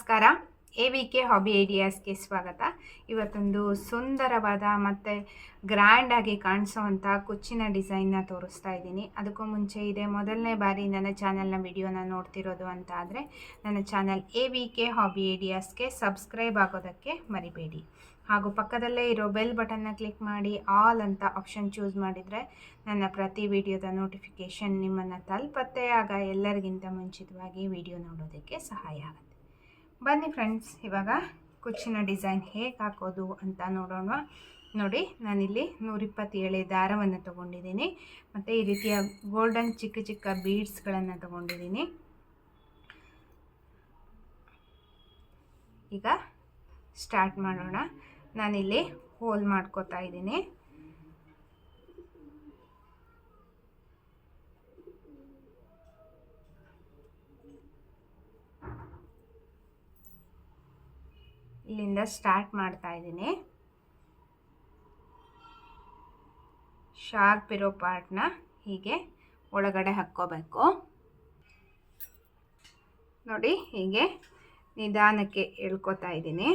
ನಮಸ್ಕಾರ. A V K hobby ಐಡಿಯಾಸ್ಗೆ ಸ್ವಾಗತ. ಇವತ್ತೊಂದು ಸುಂದರವಾದ ಮತ್ತು ಗ್ರ್ಯಾಂಡಾಗಿ ಕಾಣಿಸೋವಂಥ ಕುಚ್ಚಿನ ಡಿಸೈನ್ನ ತೋರಿಸ್ತಾ ಇದ್ದೀನಿ. ಅದಕ್ಕೂ ಮುಂಚೆ ಇದೆ ಮೊದಲನೇ ಬಾರಿ ನನ್ನ ಚಾನಲ್ನ ವಿಡಿಯೋನ ನೋಡ್ತಿರೋದು ಅಂತ ಆದರೆ ನನ್ನ channel A V K hobby ಐಡಿಯಾಸ್ಗೆ subscribe ಆಗೋದಕ್ಕೆ ಮರಿಬೇಡಿ. ಹಾಗೂ ಪಕ್ಕದಲ್ಲೇ ಇರೋ ಬೆಲ್ ಬಟನ್ನ ಕ್ಲಿಕ್ ಮಾಡಿ ಆಲ್ ಅಂತ ಆಪ್ಷನ್ ಚೂಸ್ ಮಾಡಿದರೆ ನನ್ನ ಪ್ರತಿ ವಿಡಿಯೋದ ನೋಟಿಫಿಕೇಷನ್ ನಿಮ್ಮನ್ನು ತಲುಪತ್ತೆ. ಆಗ ಎಲ್ಲರಿಗಿಂತ ಮುಂಚಿತವಾಗಿ ವಿಡಿಯೋ ನೋಡೋದಕ್ಕೆ ಸಹಾಯ ಆಗುತ್ತೆ. ಬನ್ನಿ ಫ್ರೆಂಡ್ಸ್, ಇವಾಗ ಕುಚ್ಚಿನ ಡಿಸೈನ್ ಹೇಗೆ ಹಾಕೋದು ಅಂತ ನೋಡೋಣ. ನೋಡಿ, ನಾನಿಲ್ಲಿ ನೂರಿಪ್ಪತ್ತೇಳೆ ದಾರವನ್ನು ತೊಗೊಂಡಿದ್ದೀನಿ. ಮತ್ತು ಈ ರೀತಿಯ ಗೋಲ್ಡನ್ ಚಿಕ್ಕ ಚಿಕ್ಕ ಬೀಡ್ಸ್ಗಳನ್ನು ತೊಗೊಂಡಿದ್ದೀನಿ. ಈಗ ಸ್ಟಾರ್ಟ್ ಮಾಡೋಣ. ನಾನಿಲ್ಲಿ ಹೋಲ್ ಮಾಡ್ಕೋತಾ ಇದ್ದೀನಿ. ಇಲ್ಲಿಂದ ಸ್ಟಾರ್ಟ್ ಮಾಡ್ತಾ ಇದ್ದೀನಿ. ಶಾರ್ಪ್ ಇರೋ ಪಾರ್ಟ್ನ ಹೀಗೆ ಒಳಗಡೆ ಹಾಕ್ಕೋಬೇಕು. ನೋಡಿ, ಹೀಗೆ ನಿಧಾನಕ್ಕೆ ಎಳ್ಕೊತಾ ಇದ್ದೀನಿ.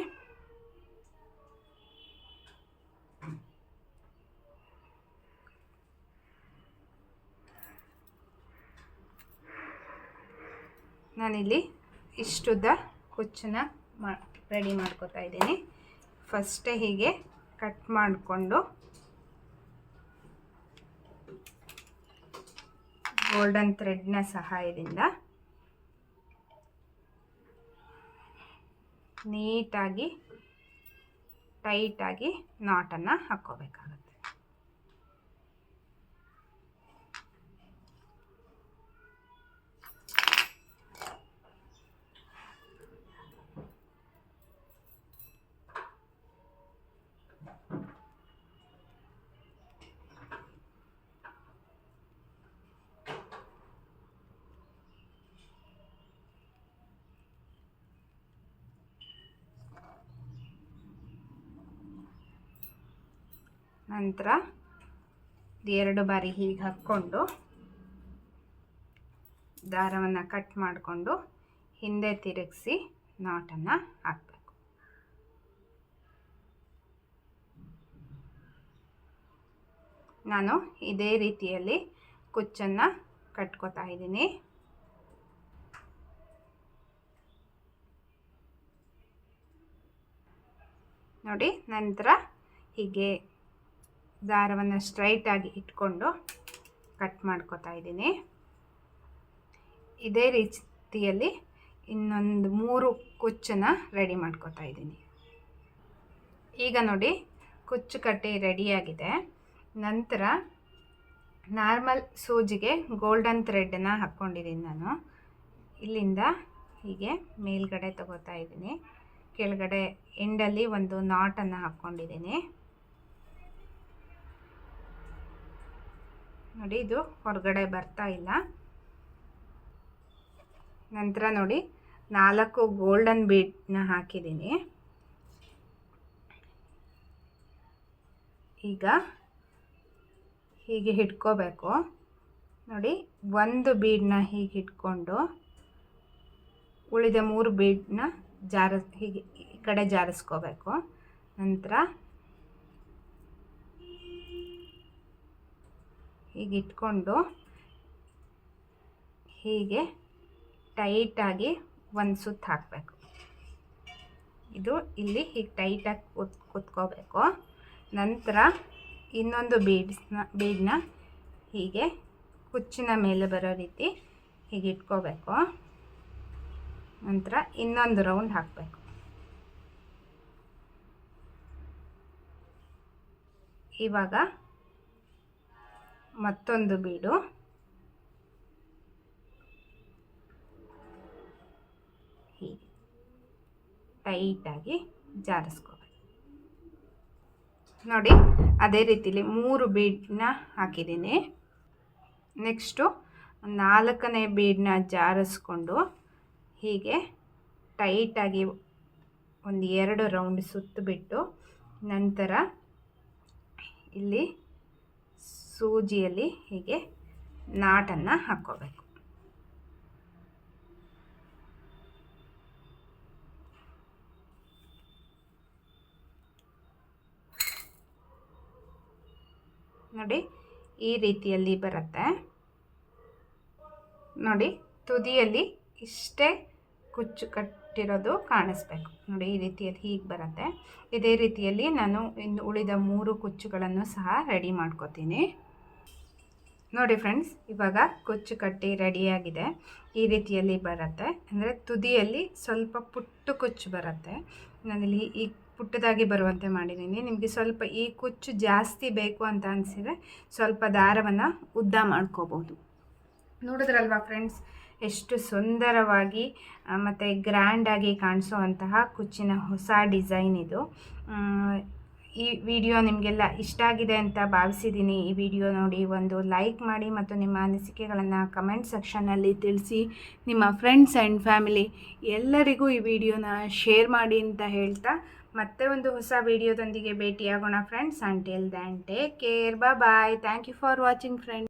ನಾನಿಲ್ಲಿ ಇಷ್ಟುದ್ದ ಕುಚ್ಚನ್ನ ಮಾ ರೆಡಿ ಮಾಡ್ಕೋತಾ ಇದ್ದೀನಿ. ಫಸ್ಟೇ ಹೀಗೆ ಕಟ್ ಮಾಡಿಕೊಂಡು ಗೋಲ್ಡನ್ ಥ್ರೆಡ್ನ ಸಹಾಯದಿಂದ ನೀಟಾಗಿ ಟೈಟಾಗಿ ನಾಟನ್ನು ಹಾಕ್ಕೋಬೇಕಾಗತ್ತೆ. ನಂತರ ಎರಡು ಬಾರಿ ಹೀಗೆ ಹಾಕ್ಕೊಂಡು ದಾರವನ್ನು ಕಟ್ ಮಾಡಿಕೊಂಡು ಹಿಂದೆ ತಿರುಗಿಸಿ ನಾಟನ್ನು ಹಾಕಬೇಕು. ನಾನು ಇದೇ ರೀತಿಯಲ್ಲಿ ಕುಚ್ಚನ್ನು ಕಟ್ಕೋತಾ ಇದ್ದೀನಿ. ನೋಡಿ, ನಂತರ ಹೀಗೆ ದಾರವನ್ನು ಸ್ಟ್ರೈಟಾಗಿ ಇಟ್ಕೊಂಡು ಕಟ್ ಮಾಡ್ಕೋತಾ ಇದ್ದೀನಿ. ಇದೇ ರೀತಿಯಲ್ಲಿ ಇನ್ನೊಂದು ಮೂರು ಕುಚ್ಚನ್ನು ರೆಡಿ ಮಾಡ್ಕೋತಾ ಇದ್ದೀನಿ. ಈಗ ನೋಡಿ, ಕುಚ್ಚು ಕಟ್ಟಿ ರೆಡಿಯಾಗಿದೆ ನಂತರ ನಾರ್ಮಲ್ ಸೂಜಿಗೆ ಗೋಲ್ಡನ್ ಥ್ರೆಡ್ಡನ್ನು ಹಾಕ್ಕೊಂಡಿದ್ದೀನಿ ನಾನು. ಇಲ್ಲಿಂದ ಹೀಗೆ ಮೇಲ್ಗಡೆ ತಗೋತಾ ಇದ್ದೀನಿ. ಕೆಳಗಡೆ ಎಂಡಲ್ಲಿ ಒಂದು ನಾಟನ್ನು ಹಾಕ್ಕೊಂಡಿದ್ದೀನಿ. ನೋಡಿ, ಇದು ಹೊರಗಡೆ ಬರ್ತಾ ಇಲ್ಲ. ನಂತರ ನೋಡಿ, ನಾಲ್ಕು ಗೋಲ್ಡನ್ ಬೀಡ್ನ ಹಾಕಿದ್ದೀನಿ. ಈಗ ಹೀಗೆ ಹಿಡ್ಕೋಬೇಕು. ನೋಡಿ, ಒಂದು ಬೀಡನ್ನ ಹೀಗೆ ಹಿಡ್ಕೊಂಡು ಉಳಿದ ಮೂರು ಬೀಡನ್ನ ಜಾರ, ಹೀಗೆ ಈ ಕಡೆ ಜಾರಿಸ್ಕೋಬೇಕು. ನಂತರ ಹೀಗೆ ಇಟ್ಕೊಂಡು ಹೀಗೆ ಟೈಟಾಗಿ ಒಂದು ಸುತ್ತು ಹಾಕಬೇಕು. ಇದು ಇಲ್ಲಿ ಹೀಗೆ ಟೈಟಾಗಿ ಕೂತ್, ಕುತ್ಕೋಬೇಕು. ನಂತರ ಇನ್ನೊಂದು ಬೀಡ್ಸ್ನ ಬೀಡನ್ನ ಹೀಗೆ ಕುಚ್ಚಿನ ಮೇಲೆ ಬರೋ ರೀತಿ ಹೀಗೆ ಇಟ್ಕೋಬೇಕು. ನಂತರ ಇನ್ನೊಂದು ರೌಂಡ್ ಹಾಕಬೇಕು. ಇವಾಗ ಮತ್ತೊಂದು ಬೀಡು. ಹೀಗೆ. ಟೈಟಾಗಿ ಜಾರಿಸ್ಕೋಬೇಕು. ನೋಡಿ, ಅದೇ ರೀತಿಲಿ ಮೂರು ಬೀಡನ್ನ ಹಾಕಿದ್ದೀನಿ. ನೆಕ್ಸ್ಟು ನಾಲ್ಕನೇ ಬೀಡನ್ನ ಜಾರಿಸ್ಕೊಂಡು ಹೀಗೆ ಟೈಟಾಗಿ ಒಂದು ಎರಡು ರೌಂಡ್ ಸುತ್ತಬಿಟ್ಟು ನಂತರ ಇಲ್ಲಿ ಸೂಜಿಯಲ್ಲಿ ಹೀಗೆ ನಾಟನ್ನು ಹಾಕ್ಕೋಬೇಕು. ನೋಡಿ, ಈ ರೀತಿಯಲ್ಲಿ ಬರುತ್ತೆ. ನೋಡಿ, ತುದಿಯಲ್ಲಿ ಇಷ್ಟೇ ಕುಚ್ಚು ಕಟ್ಟಿರೋದು ಕಾಣಿಸ್ಬೇಕು. ನೋಡಿ, ಈ ರೀತಿಯಲ್ಲಿ ಹೀಗೆ ಬರುತ್ತೆ. ಇದೇ ರೀತಿಯಲ್ಲಿ ನಾನು ಇನ್ನು ಉಳಿದ ಮೂರು ಕುಚ್ಚುಗಳನ್ನು ಸಹ ರೆಡಿ ಮಾಡ್ಕೋತೀನಿ. ನೋಡಿ ಫ್ರೆಂಡ್ಸ್, ಇವಾಗ ಕೊಚ್ಚು ಕಟ್ಟಿ ರೆಡಿಯಾಗಿದೆ. ಈ ರೀತಿಯಲ್ಲಿ ಬರುತ್ತೆ. ಅಂದರೆ ತುದಿಯಲ್ಲಿ ಸ್ವಲ್ಪ ಪುಟ್ಟು ಕೊಚ್ಚು ಬರುತ್ತೆ. ನಾನಿಲ್ಲಿ ಈ ಪುಟ್ಟದಾಗಿ ಬರುವಂತೆ ಮಾಡಿದ್ದೀನಿ. ನಿಮಗೆ ಸ್ವಲ್ಪ ಈ ಕುಚ್ಚು ಜಾಸ್ತಿ ಬೇಕು ಅಂತ ಅನಿಸಿದರೆ ಸ್ವಲ್ಪ ದಾರವನ್ನು ಉದ್ದ ಮಾಡ್ಕೋಬೋದು ನೋಡಿದ್ರಲ್ವಾ ಫ್ರೆಂಡ್ಸ್, ಎಷ್ಟು ಸುಂದರವಾಗಿ ಮತ್ತು ಗ್ರ್ಯಾಂಡಾಗಿ ಕಾಣಿಸುವಂತಹ ಕುಚ್ಚಿನ ಹೊಸ ಡಿಸೈನ್ ಇದು. ಈ ವಿಡಿಯೋ ನಿಮಗೆಲ್ಲ ಇಷ್ಟ ಆಗಿದೆ ಅಂತ ಭಾವಿಸಿದ್ದೀನಿ. ಈ ವಿಡಿಯೋ ನೋಡಿ ಒಂದು ಲೈಕ್ ಮಾಡಿ ಮತ್ತು ನಿಮ್ಮ ಅನಿಸಿಕೆಗಳನ್ನು ಕಮೆಂಟ್ ಸೆಕ್ಷನ್ನಲ್ಲಿ ತಿಳಿಸಿ. ನಿಮ್ಮ ಫ್ರೆಂಡ್ಸ್ ಆ್ಯಂಡ್ ಫ್ಯಾಮಿಲಿ ಎಲ್ಲರಿಗೂ ಈ ವಿಡಿಯೋನ ಶೇರ್ ಮಾಡಿ ಅಂತ ಹೇಳ್ತಾ ಮತ್ತೆ ಒಂದು ಹೊಸ ವಿಡಿಯೋದೊಂದಿಗೆ ಭೇಟಿಯಾಗೋಣ friends. Until then take care bye thank you for watching friends